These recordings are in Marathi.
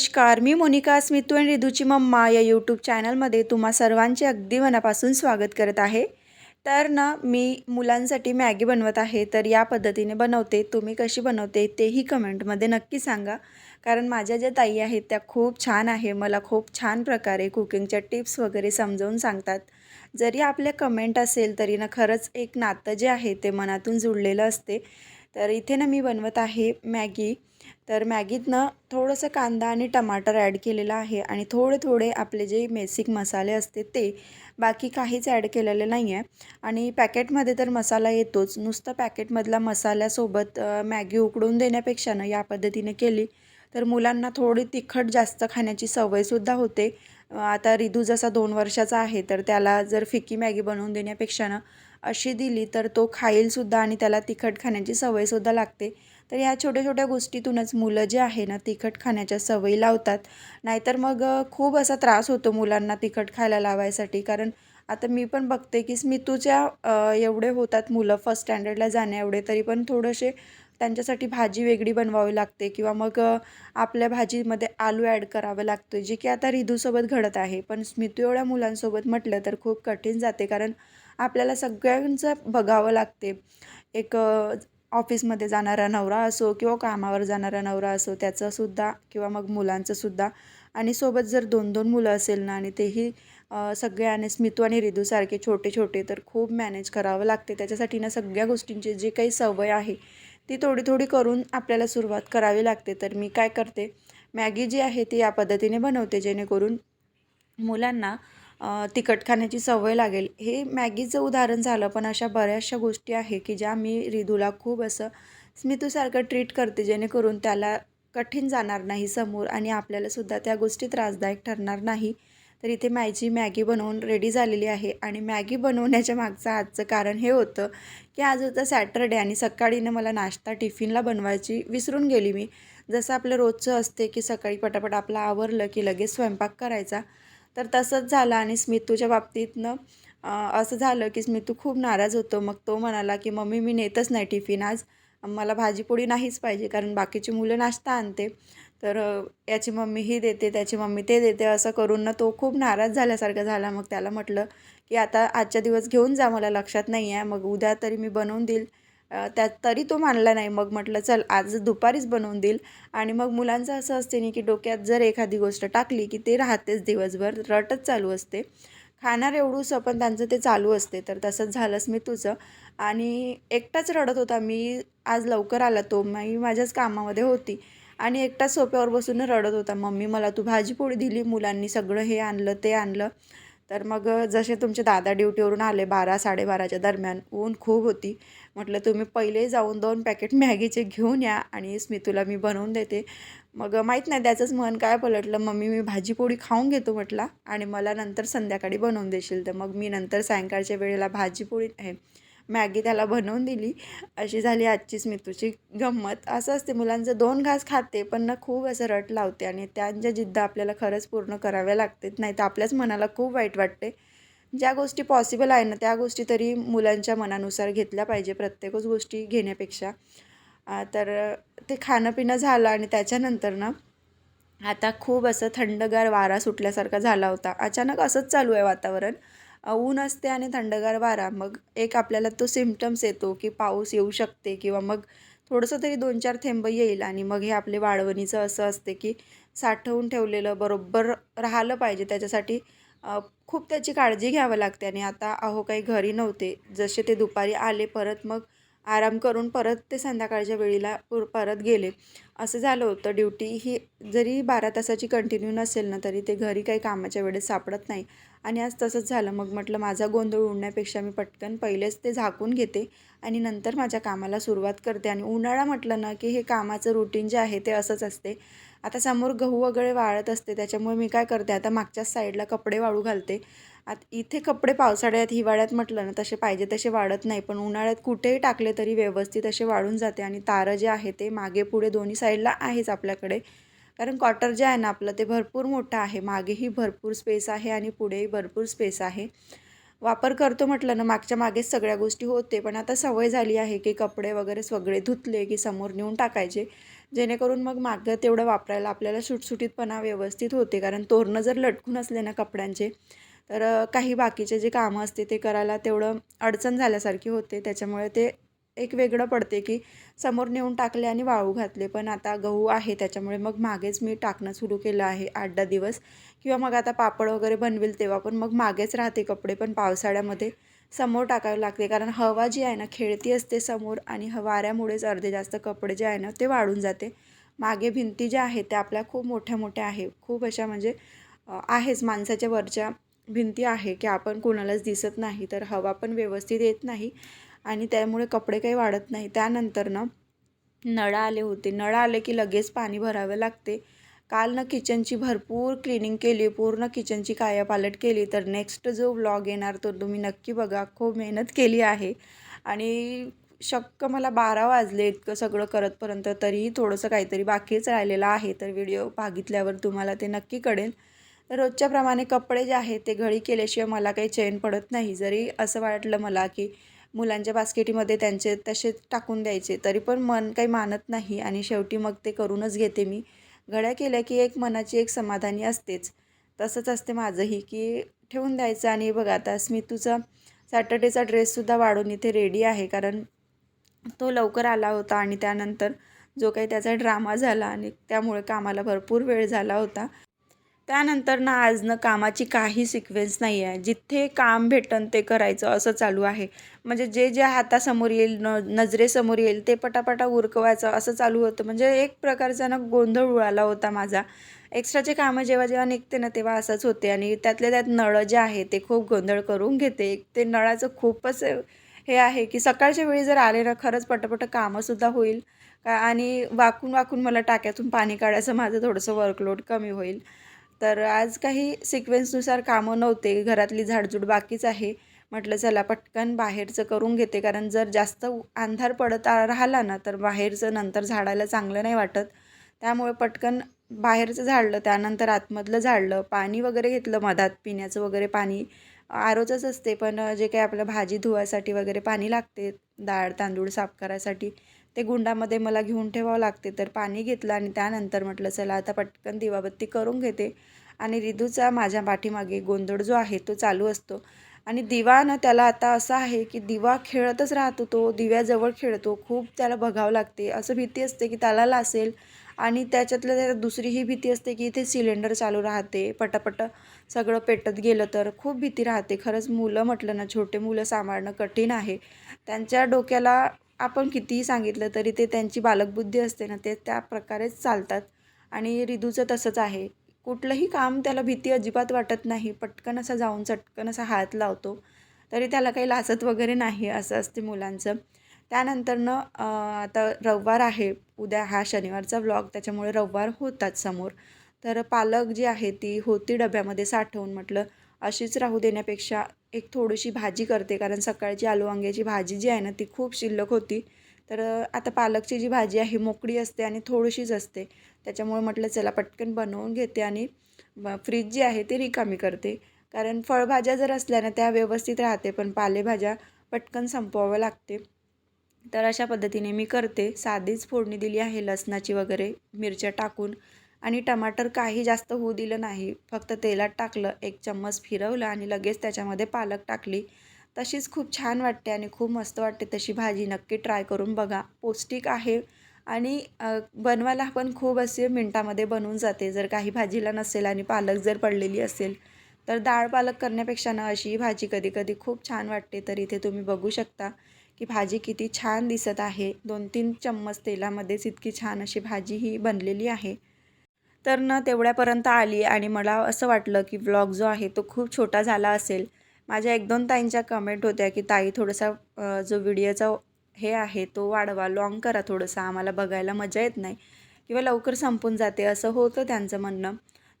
नमस्कार मी मोनिका स्मितू अँड रिधूची मम्मा या यूट्यूब चॅनलमध्ये तुम्हा सर्वांचे अगदी मनापासून स्वागत करत आहे. तर ना मी मुलांसाठी मॅगी बनवत आहे तर या पद्धतीने बनवते. तुम्ही कशी बनवते तेही कमेंटमध्ये नक्की सांगा. कारण माझ्या ज्या ताई आहेत त्या खूप छान आहे. मला खूप छान प्रकारे कुकिंगच्या टिप्स वगैरे समजावून सांगतात. जरी आपल्या कमेंट असेल तरी ना खरंच एक नातं जे आहे ते मनातून जुळलेलं असते. तर इथे ना मी बनवत आहे मॅगी. तर मॅगीतनं थोडंसं कांदा आणि टमाटर ॲड केलेलं आहे आणि थोडे थोडे आपले जे बेसिक मसाले असते ते बाकी काहीच ॲड केलेले नाही आहे. आणि पॅकेटमध्ये तर मसाला येतोच. नुसतं पॅकेटमधला मसाल्यासोबत मॅगी उकडून देण्यापेक्षा ना या पद्धतीने केली तर मुलांना थोडी तिखट जास्त खाण्याची सवयसुद्धा होते. आता रिदू जसा दोन वर्षाचा आहे तर त्याला जर फिकी मॅगी बनवून देण्यापेक्षा ना अशी दिली तर तो खाईलसुद्धा आणि त्याला तिखट खाण्याची सवयसुद्धा लागते. तर ह्या छोट्या छोट्या गोष्टीतूनच मुलं जे आहे ना तिखट खाण्याच्या सवयी लावतात. नाहीतर मग खूप असा त्रास होतो मुलांना तिखट खायला लावायसाठी. कारण आता मी पण बघते की स्मितूच्या एवढे होतात मुलं फर्स्ट स्टँडर्डला जाण्या एवढे तरी पण थोडेसे त्यांच्यासाठी भाजी वेगळी बनवावी लागते. किंवा मग आपल्या भाजीमध्ये आलू ॲड करावं लागतं जे की आता रिधूसोबत घडत आहे. पण स्मितू एवढ्या मुलांसोबत म्हटलं तर खूप कठीण जाते. कारण आपल्याला सगळ्यांचं बघावं लागते. एक ऑफिसमध्ये जाणारा नवरा असो किंवा कामावर जाणारा नवरा असो त्याचंसुद्धा किंवा मग मुलांचंसुद्धा. आणि सोबत जर दोन दोन मुलं असेल ना आणि तेही सगळे आणि स्मितू आणि रिदूसारखे छोटे छोटे तर खूप मॅनेज करावं लागते. त्याच्यासाठी ना सगळ्या गोष्टींची जी काही सवय आहे ती थोडी थोडी करून आपल्याला सुरुवात करावी लागते. तर मी काय करते मॅगी जी आहे ती या पद्धतीने बनवते जेणेकरून मुलांना तिखट खाण्याची सवय लागेल. हे मॅगीचं उदाहरण झालं पण अशा बऱ्याचशा गोष्टी आहे की ज्या मी रिदूला खूप असं स्मितूसारखं ट्रीट करते जेणेकरून त्याला कठीण जाणार नाही समोर आणि आपल्यालासुद्धा त्या गोष्टी त्रासदायक ठरणार नाही. तर इथे माझी मॅगी बनवून रेडी झालेली आहे आणि मॅगी बनवण्याच्या मागचं आजचं कारण हे होतं की आज होतं सॅटरडे आणि सकाळीनं मला नाश्ता टिफिनला बनवायची विसरून गेली मी. जसं आपलं रोजचं असते की सकाळी पटापट आपलं आवरलं की लगेच स्वयंपाक करायचा तर तसंच झालं आणि स्मितूच्या बाबतीतनं असं झालं की स्मितू खूप नाराज होतो. मग तो म्हणाला की मम्मी मी नेतच नाही टिफिन आज. मला भाजीपोळी नाहीच पाहिजे कारण बाकीची मुलं नाश्ता आणते. तर याची मम्मी ही देते त्याची मम्मी ते देते असं करून ना तो खूप नाराज झाल्यासारखं झाला. मग त्याला म्हटलं की आता आजच्या दिवस घेऊन जा मला लक्षात नाही आहे मग उद्या तरी मी बनवून देईल. त्यात तरी तो मानला नाही. मग म्हटलं चल आज दुपारीच बनवून देईल. आणि मग मुलांचं असं असते नाही की डोक्यात जर एखादी गोष्ट टाकली की ते राहतेच दिवसभर रटच चालू असते. खाणार एवढूस पण त्यांचं ते चालू असते. तर तसंच झालंच मी तुझं आणि एकटाच रडत होता. मी आज लवकर आला तो. मी माझ्याच कामामध्ये होती. आणि एकटाच सोप्यावर बसून रडत होता. मम्मी मला तू भाजीपोळी दिली. मुलांनी सगळं हे आणलं ते आणलं. तर मग जसे तुमचे दादा ड्युटीवरून आले बारा साडेबाराच्या दरम्यान ऊन खूप होती. म्हटलं तुम्ही पहिले जाऊन दोन पॅकेट मॅगीचे घेऊन या आणि स्मितूला मी बनवून देते. मग माहीत नाही त्याचंच मन काय पलटलं. मम्मी मी भाजीपोळी खाऊन घेतो म्हटला. आणि मला नंतर संध्याकाळी बनवून देशील. तर मग मी नंतर सायंकाळच्या वेळेला भाजीपोळी आहे मॅगी त्याला बनवून दिली. अशी झाली आजची स्मितूची गंमत. असं असते मुलांचं दोन घास खाते पण ना खूप असं रट लावते आणि त्यांच्या जिद्द आपल्याला खरंच पूर्ण कराव्या लागतात. नाही तर आपल्याच मनाला खूप वाईट वाटते. ज्या गोष्टी पॉसिबल आहे ना त्या गोष्टी तरी मुलांच्या मनानुसार घेतल्या पाहिजे प्रत्येकच गोष्टी घेण्यापेक्षा. तर ते खाणं पिणं झालं आणि त्याच्यानंतर ना आता खूप असं थंडगार वारा सुटल्यासारखा झाला होता. अचानक असंच चालू आहे वातावरण. ऊन असते आणि थंडगार वारा. मग एक आपल्याला तो सिम्पटम्स येतो की पाऊस येऊ शकते किंवा मग थोडंसं तरी दोन चार थेंब येईल आणि मग हे आपले वाळवणीचं असं असते की साठवून ठेवलेलं बरोबर राहिलं पाहिजे. त्याच्यासाठी खूप त्याची काळजी घ्यावं लागते आणि आता अहो काही घरी नव्हते. जसे ते दुपारी आले परत मग आराम करून परत ते संध्याकाळच्या वेळेला परत गेले. असं झालं होतं. ड्युटी ही जरी बारा तासाची कंटिन्यू नसेल ना तरी ते घरी काही कामाच्या वेळेस सापडत नाही. आणि आज तसंच झालं. मग म्हटलं माझा गोंधळ उडण्यापेक्षा मी पटकन पहिलेच ते झाकून घेते आणि नंतर माझ्या कामाला सुरुवात करते. आणि उन्हाळा म्हटलं ना की हे कामाचं रुटीन जे आहे ते असंच असते. आता समोर गहू वगैरे वाळत असते त्याच्यामुळे मी काय करते आता मागच्याच साईडला कपडे वाळू घालते. आता इथे कपडे पावसाळ्यात हिवाळ्यात म्हटलं ना तसे पाहिजे तसे वाढत नाही. पण उन्हाळ्यात कुठेही टाकले तरी व्यवस्थित असे वाढून जाते. आणि तारं जे आहे ते मागे पुढे दोन्ही साईडला आहेच आपल्याकडे. कारण कॉटर जे आहे ना आपलं ते भरपूर मोठं आहे. मागेही भरपूर स्पेस आहे आणि पुढेही भरपूर स्पेस आहे. वापर करतो म्हटलं ना मागच्या मागेच सगळ्या गोष्टी होते पण आता सवय झाली आहे की कपडे वगैरे सगळे धुतले की समोर नेऊन टाकायचे. जेणेकरून मग मागं तेवढं वापरायला आपल्याला सुटसुटीतपणा व्यवस्थित होते. कारण तोरणं जर लटकून असले ना कपड्यांचे तर काही बाकीचे जे कामं असते ते करायला तेवढं अडचण झाल्यासारखी होते. त्याच्यामुळे ते एक वेगळं पडते की समोर नेऊन टाकले आणि वाळू घातले. पण आता गहू आहे त्याच्यामुळे मग मागेच मी टाकणं सुरू केलं आहे आठ दहा दिवस. किंवा मग आता पापड वगैरे बनवेल तेव्हा पण मग मागेच राहते कपडे पण पावसाळ्यामध्ये. समोर टाकावे लागते कारण हवा जी आहे ना खेळती असते समोर आणि ह वाऱ्यामुळेच अर्धे जास्त कपडे जे आहे ना ते वाढून जाते. मागे भिंती ज्या आहेत त्या आपल्या खूप मोठ्या मोठ्या आहे. खूप अशा म्हणजे आहेच माणसाच्या वरच्या भिंती आहे की आपण कोणालाच दिसत नाही. तर हवा पण व्यवस्थित येत नाही. आणि त्यामुळे कपडे काही वाढत नाही. त्यानंतर ना नळ आले होते. नळ आले की लगेच पाणी भरावं लागते. काल ना किचनची भरपूर क्लिनिंग केली पूर्ण किचनची कायापालट केली. तर नेक्स्ट जो व्लॉग येणार तो तुम्ही नक्की बघा. खूप मेहनत केली आहे. आणि शक्क मला बारा वाजले इतकं सगळं करतपर्यंत तरीही थोडंसं काहीतरी बाकीच राहिलेलं आहे. तर व्हिडिओ बघितल्यावर तुम्हाला ते नक्की कळेल. रोजच्याप्रमाणे कपडे जे आहेत ते घडी केल्याशिवाय मला काही चैन पडत नाही. जरी असं वाटलं मला की मुलांच्या बास्केटीमध्ये त्यांचे तसेच टाकून द्यायचे. तरी पण मन काही मानत नाही आणि शेवटी मग ते करूनच घेते मी. घड्या केल्या की एक मनाची एक समाधानी असतेच. तसंच असते माझंही की ठेवून द्यायचं आणि बघा आता स्मितूचा सॅटर्डेचा ड्रेससुद्धा वाढून इथे रेडी आहे. कारण तो लवकर आला होता आणि त्यानंतर जो काही त्याचा ड्रामा झाला आणि त्यामुळे कामाला भरपूर वेळ झाला होता. त्यानंतर ना आज ना कामाची काही सिक्वेन्स नाही आहे जिथे काम भेटन ते करायचं असं चालू आहे. म्हणजे जे जे हातासमोर येईल न नजरेसमोर येईल ते पटापटा उरकवायचं असं चालू होतं. म्हणजे एक प्रकारचा ना गोंधळ उडाला होता माझा. एक्स्ट्राचे कामं जेव्हा जेव्हा निघते ना तेव्हा असंच होते. आणि त्यातल्या त्यात नळं जे आहे ते खूप गोंधळ करून घेते. ते नळाचं खूपच हे आहे की सकाळच्या वेळी जर आले ना खरंच पटापट कामंसुद्धा होईल. का आणि वाकून वाकून मला टाक्यातून पाणी काढायचं माझं थोडंसं वर्कलोड कमी होईल. तर आज काही सिक्वेन्सनुसार कामं नव्हते. घरातली झाडझूड बाकीच आहे. म्हटलं चला पटकन बाहेरचं करून घेते. कारण जर जास्त अंधार पडत राहिला ना तर बाहेरचं नंतर झाडायला चांगलं नाही वाटत. त्यामुळे पटकन बाहेरचं झाडलं त्यानंतर आतमधलं झाडलं पाणी वगैरे घेतलं मधात. पिण्याचं वगैरे पाणी आरोचंच असते पण जे काही आपलं भाजी धुवायसाठी वगैरे पाणी लागते डाळ तांदूळ साफ करायसाठी. ते गुंडामध्ये मला घेऊन ठेवावं लागते. तर पाणी घेतलं आणि त्यानंतर म्हटलं चला आता पटकन दिवाबत्ती करून घेते. आणि रिदूचा माझ्या पाठीमागे गोंधळ जो आहे तो चालू असतो. आणि दिवा ना त्याला आता असं आहे की दिवा खेळतच राहतो तो दिव्याजवळ खेळतो खूप त्याला बघावं लागते. असं भीती असते की त्याला लासेल आणि त्याच्यातलं त्याला दुसरी ही भीती असते की इथे सिलेंडर चालू राहते पटापट सगळं पेटत गेलं तर खूप भीती राहते. खरंच मुलं म्हटलं ना छोटे मुलं सांभाळणं कठीण आहे. त्यांच्या डोक्याला आपण कितीही सांगितलं तरी ते त्यांची बालकबुद्धी असते ना ते त्या प्रकारेच चालतात. आणि रिदूचं तसंच आहे. कुठलंही काम त्याला भीती अजिबात वाटत नाही. पटकन असा जाऊन चटकन असा हात लावतो. तरी त्याला काही लासत वगैरे नाही असं असते मुलांचं. त्यानंतरनं आता रविवार आहे. उद्या हा शनिवारचा व्लॉग त्याच्यामुळे रविवार होतात समोर. तर पालक जी आहे ती होती डब्यामध्ये साठवून म्हटलं अशीच राहू देण्यापेक्षा एक थोडीशी भाजी करते कारण सकाळची आलू वांग्याची भाजी जी आहे ना ती खूप शिल्लक होती. तर आता पालकची जी भाजी आहे मोकळी असते आणि थोडीशीच असते. त्याच्यामुळे म्हटलं चला पटकन बनवून घेते आणि फ्रीज जी आहे ती रिकामी करते. कारण फळभाज्या जर असल्या ना त्या व्यवस्थित राहते पण पालेभाज्या पटकन संपवाव्या लागते. तर अशा पद्धतीने मी करते. साधीच फोडणी दिली आहे लसणाची वगैरे मिरच्या टाकून. आणि टमाटर काही जास्त होऊ दिलं नाही. फक्त तेलात टाकलं एक चम्मच फिरवलं आणि लगेच त्याच्यामध्ये पालक टाकली. तशीच खूप छान वाटते आणि खूप मस्त वाटते तशी भाजी. नक्की ट्राय करून बघा. पौष्टिक आहे आणि बनवायला पण खूप असे मिनटामध्ये बनवून जाते. जर काही भाजीला नसेल आणि पालक जर पडलेली असेल तर डाळ पालक करण्यापेक्षा ना अशी भाजी कधी कधी खूप छान वाटते. तर इथे तुम्ही बघू शकता की भाजी किती छान दिसत आहे. दोन तीन चम्मच तेलामध्येच इतकी छान अशी भाजी ही बनलेली आहे. तर ना तेवढ्यापर्यंत आली आणि मला असं वाटलं की व्लॉग जो आहे तो खूप छोटा झाला असेल. माझ्या एक दोन ताईंच्या कमेंट होत्या की ताई थोडासा जो व्हिडिओचा हे आहे तो वाढवा लॉंग करा थोडंसं आम्हाला बघायला मजा येत नाही किंवा लवकर संपून जाते. असं होतं त्यांचं म्हणणं.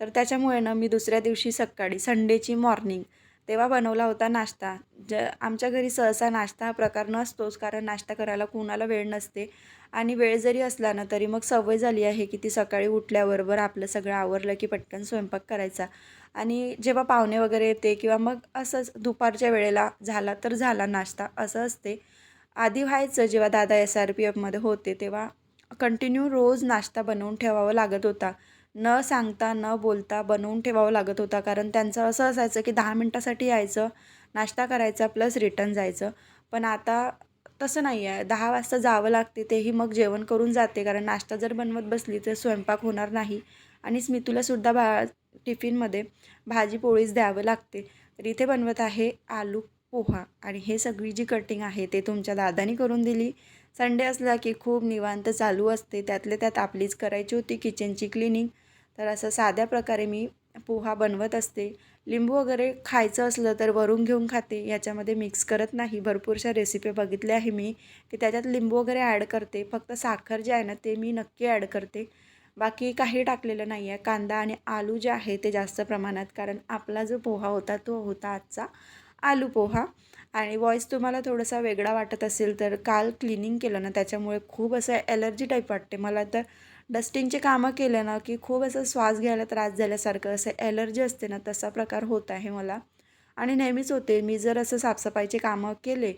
तर त्याच्यामुळे ना मी दुसऱ्या दिवशी सकाळी संडेची मॉर्निंग तेव्हा बनवला होता नाश्ता. ज आमच्या घरी सहसा नाश्ता हा प्रकार नसतोच कारण नाश्ता करायला कुणाला वेळ नसते. आणि वेळ जरी असला ना तरी मग सवय झाली आहे की ती सकाळी उठल्याबरोबर आपलं सगळं आवरलं की पटकन स्वयंपाक करायचा. आणि जेव्हा पाहुणे वगैरे येते किंवा मग असंच दुपारच्या वेळेला झाला तर झाला नाश्ता असं असते. आधी व्हायचं जेव्हा दादा एस आर पी एफमध्ये होते तेव्हा कंटिन्यू रोज नाश्ता बनवून ठेवावा लागत होता. न सांगता न बोलता बनवून ठेवावं लागत होता. कारण त्यांचं असं असायचं की दहा मिनटासाठी यायचं नाश्ता करायचा प्लस रिटर्न जायचं. पण आता तसं नाही आहे दहा वाजता जावं लागते तेही मग जेवण करून जाते. कारण नाश्ता जर बनवत बसली तर स्वयंपाक होणार नाही. आणि स्मितूलासुद्धा भा टिफिनमध्ये भाजी पोळीच द्यावं लागते. तर इथे बनवत आहे आलू पोहा. आणि हे सगळी जी कटिंग आहे ते तुमच्या दादानी करून दिली. संडे असला की खूप निवांत चालू असते. त्यातले त्यात आपलीच करायची होती किचनची क्लिनिंग तर असं साध्या प्रकारे मी पोहा बनवत असते. लिंबू वगैरे खायचं असलं तर वरून घेऊन खाते. याच्यामध्ये मिक्स करत नाही. भरपूरशा रेसिपी बघितल्या आहे मी. की त्याच्यात लिंबू वगैरे ॲड करते. फक्त साखर जे आहे ना ते मी नक्की ॲड करते. बाकी काही टाकलेलं नाही आहे कांदा आणि आलू जे आहे ते जास्त प्रमाणात. कारण आपला जो पोहा होता तो होता आजचा आलू पोहा. आणि वॉईस तुम्हाला थोडासा वेगळा वाटत असेल तर काल क्लिनिंग केलं ना त्याच्यामुळे खूप असं ॲलर्जी टाईप वाटते. मला तर डस्टिंगचे कामं केले ना की खूप असं श्वास घ्यायला त्रास झाल्यासारखं असं ॲलर्जी असते ना तसा प्रकार होत आहे मला. आणि नेहमीच होते. मी जर असं साफसफाईचे कामं केले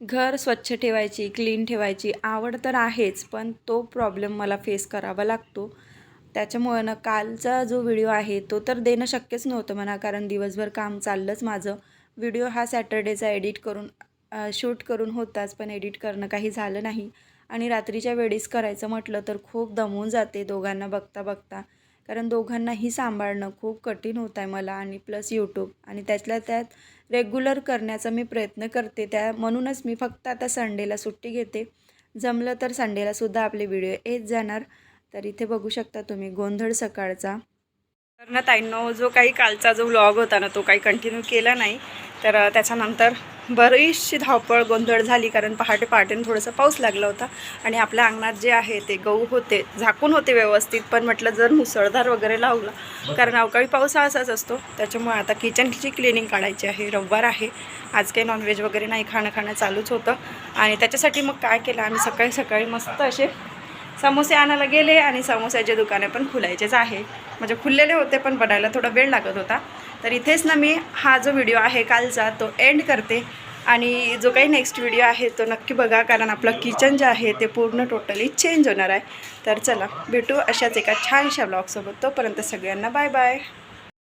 घर स्वच्छ ठेवायची क्लीन ठेवायची आवड तर आहेच पण तो प्रॉब्लेम मला फेस करावा लागतो. त्याच्यामुळं ना कालचा जो व्हिडिओ आहे तो तर देणं शक्यच नव्हतं म्हणा कारण दिवसभर काम चाललंच माझं. व्हिडिओ हा सॅटर्डेचा एडिट करून शूट करून होताच पण एडिट करणं काही झालं नाही. आणि रात्रीच्या वेळेस करायचं म्हटलं तर खूप दमून जाते दोघांना बघता बघता. कारण दोघांनाही सांभाळणं खूप कठीण होत आहे मला आणि प्लस यूट्यूब आणि त्यातल्या त्यात रेग्युलर करण्याचा मी प्रयत्न करते. त्या म्हणूनच मी फक्त आता संडेला सुट्टी घेते. जमलं तर संडेलासुद्धा आपले व्हिडिओ येत जाणार. तर इथे बघू शकता तुम्ही गोंधळ सकाळचा. तर ना ताईंनो जो काही कालचा जो व्लॉग होता ना तो काही कंटिन्यू केला नाही. तर त्याच्यानंतर बरीचशी धावपळ गोंधळ झाली कारण पहाटे पहाटेनं थोडंसं पाऊस लागला होता आणि आपल्या अंगणात जे आहे ते गहू होते झाकून होते व्यवस्थित पण म्हटलं जर मुसळधार वगैरे लावला कारण अवकाळी पाऊस असाच असतो त्याच्यामुळे आता किचनची क्लिनिंग काढायची आहे रविवार आहे आज काही नॉनव्हेज वगैरे नाही खाणं खाणं चालूच होतं आणि त्याच्यासाठी मग काय केलं आम्ही सकाळी सकाळी मस्त असे समोसे आणायला गेले आणि समोस्याचे दुकाने पण खुलायचेच आहे. म्हणजे खुललेले होते पण बनायला थोडा वेळ लागत होता. तर इथेच ना मी हा जो व्हिडिओ आहे कालचा तो एंड करते. आणि जो काही नेक्स्ट व्हिडिओ आहे तो नक्की बघा. कारण आपलं किचन जे आहे ते पूर्ण टोटली चेंज होणार आहे. तर चला भेटू अशाच एका छानशा ब्लॉगसोबत तोपर्यंत सगळ्यांना बाय बाय